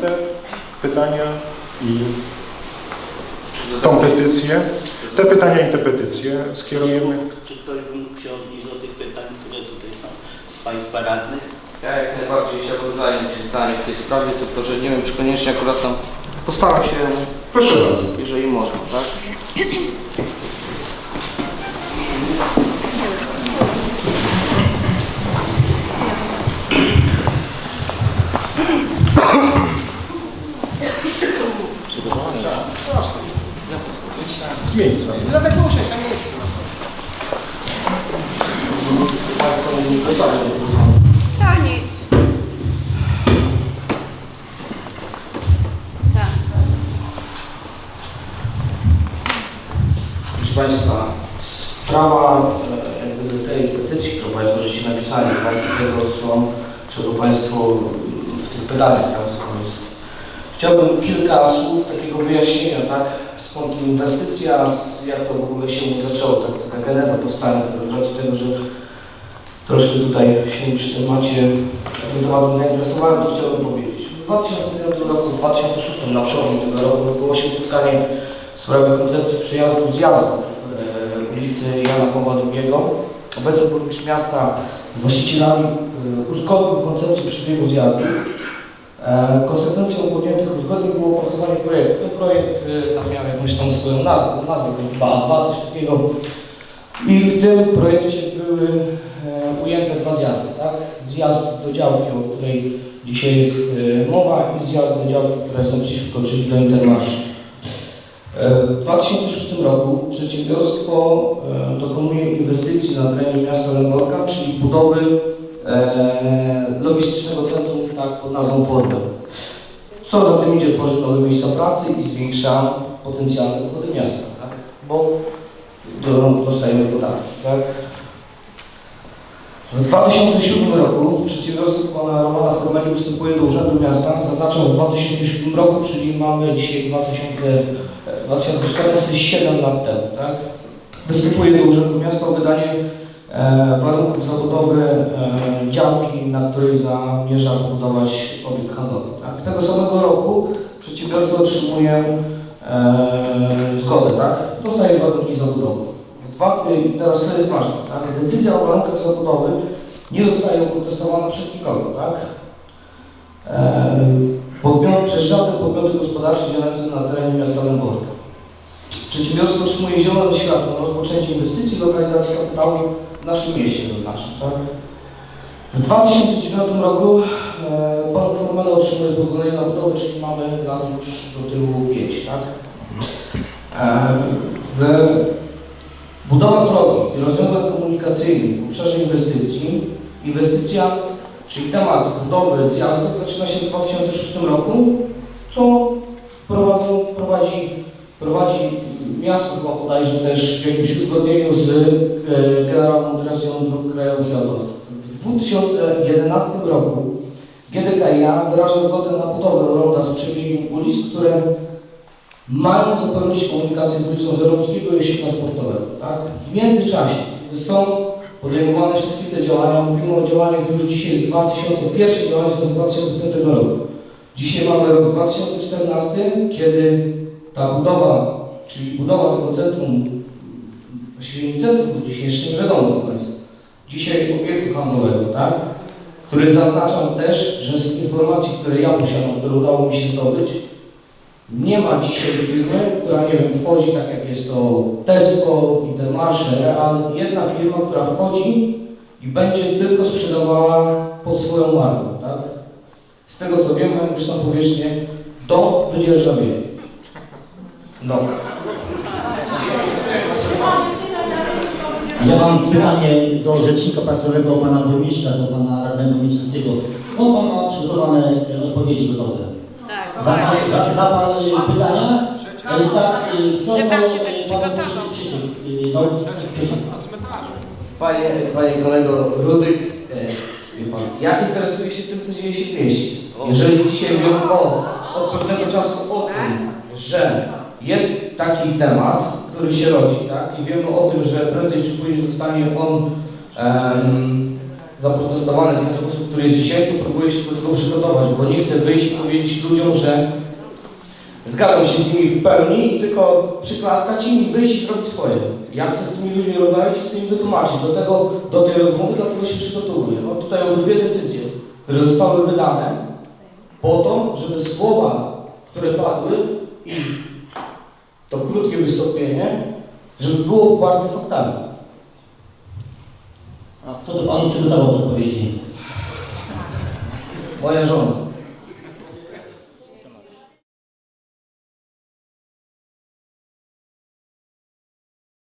te pytania i tą petycję, te pytania i te petycje skierujemy. Czy ktoś by mógł się odnieść do tych pytań, które tutaj są z Państwa radnych? Ja jak najbardziej chciałbym zająć się zdaniem w tej sprawie, tylko że nie wiem, czy koniecznie akurat tam postaram się, Proszę bardzo. jeżeli można, tak? Z miejsca. Nawet muszę, tam jest. To nic. Tak. Proszę Państwa, sprawa e, tej petycji, którą Państwo żeście napisali, tak, tego są, czego Państwo w tych pytaniach jest. Chciałbym kilka słów takiego wyjaśnienia, tak, skąd inwestycja, jak to w ogóle się zaczęło, tak, taka geneza powstania z racji tego, że troszkę tutaj się przy temacie, tym tematem zainteresowałem, to chciałbym powiedzieć. W 2005 roku, w 2006 na przełomie tego roku odbyło się spotkanie w sprawie koncepcji przyjazdu zjazdów e, ulicy Jana Pawła II. Obecny burmistrz miasta z właścicielami e, uzgodnił koncepcję przebiegu zjazdów. E, Konsekwencją podjętych uzgodnień było opracowanie projektu. Ten projekt e, tam miał jakąś tam swoją nazwę, nazwę chyba A2, coś takiego. I w tym projekcie były e, ujęte dwa zjazdy, tak? Zjazd do działki, o której dzisiaj jest mowa i zjazd do działki, która jest naprzeciwko, czyli do Intermarsz. E, W 2006 roku przedsiębiorstwo dokonuje inwestycji na terenie miasta Lęborka, czyli budowy logistycznego centrum tak, pod nazwą Fordem. Co za tym idzie, tworzy nowe miejsca pracy i zwiększa potencjalne dochody miasta, tak? bo do- dostajemy podatki. Tak? W 2007 roku przedsiębiorstwo pana Romana Formeli występuje do Urzędu Miasta. Zaznaczam w 2007 roku, czyli mamy dzisiaj 2000, e, 2014, 7 lat temu. Tak? Występuje do Urzędu Miasta o wydanie warunków zabudowy e, działki, na której zamierza budować obiekt handlowy. Tak? Tego samego roku przedsiębiorca otrzymuje e, zgodę, tak? Dostaje warunki zabudowy. Dwa, teraz co jest ważne, tak? Decyzja o warunkach zabudowy nie zostaje oprotestowana przez nikogo, tak? E, podmiot, przez żadne podmioty gospodarcze działające na terenie miasta Lęborka. Przedsiębiorstwo otrzymuje zielone światło na rozpoczęcie inwestycji i lokalizacji kapitału w naszym mieście, zaznaczam, tak? W 2009 roku e, pan Formela otrzymuje pozwolenie na budowę, czyli mamy lat już do tyłu 5, tak? E, Budowa drogi i rozwiązań komunikacyjnych w obszarze inwestycji. Inwestycja, czyli temat budowy zjazdów zaczyna się w 2006 roku, co prowadzi, miasto chyba bodajże też w jakimś uzgodnieniu z e, Generalną Dyrekcją Dróg Krajowych i Autostrad. W 2011 roku GDKiA wyraża zgodę na budowę ronda z przebiegiem ulic, które mają zapewnić komunikację z ulicą Zeromskiego i sieci transportowego. Tak? W międzyczasie, są podejmowane wszystkie te działania, mówimy o działaniach już dzisiaj z 2000, pierwsze działania są z 2005 roku. Dzisiaj mamy rok 2014, kiedy ta budowa, czyli budowa tego centrum, właściwie nie centrum, bo dzisiaj jeszcze nie wiadomo do końca, dzisiaj obiektu handlowego, tak? który zaznaczam też, że z informacji, które ja posiadam, które udało mi się zdobyć, nie ma dzisiaj firmy, która, nie wiem, wchodzi tak jak jest to Tesco, Intermarché, Real, jedna firma, która wchodzi i będzie tylko sprzedawała pod swoją marką, tak? Z tego co wiem, mają już na powierzchnię do wydzierżawienia. No. Ja mam pytanie do rzecznika prasowego, pana burmistrza, do pana radnego Mieczystego. O, pan ma przygotowane odpowiedzi gotowe. Tak, Za, właśnie. za, za pan e, pytania? Jeśli tak, e, kto to tam się tak panu. Krzysiek? e, No, Krzysiek. Panie, panie kolego Rudyk, e, wie pan, ja interesuję się tym, co dzieje się w mieście. Jeżeli dzisiaj wiem o, od pewnego czasu o tym, że jest taki temat, który się rodzi, tak, i wiemy o tym, że prędzej czy później zostanie on em, zaprotestowane w ten sposób, który jest dzisiaj, to próbuję się do tego przygotować, bo nie chcę wyjść i powiedzieć ludziom, że zgadzam się z nimi w pełni tylko przyklaskać im i wyjść i zrobić swoje. Ja chcę z tymi ludźmi rozmawiać i chcę im wytłumaczyć. Do, tego, do tej rozmowy dlatego się przygotowuję. Mam tutaj obydwie decyzje, które zostały wydane po to, żeby słowa, które padły i to krótkie wystąpienie, żeby było poparte faktami. A kto do Panu przygotował odpowiedzi? Moja żona.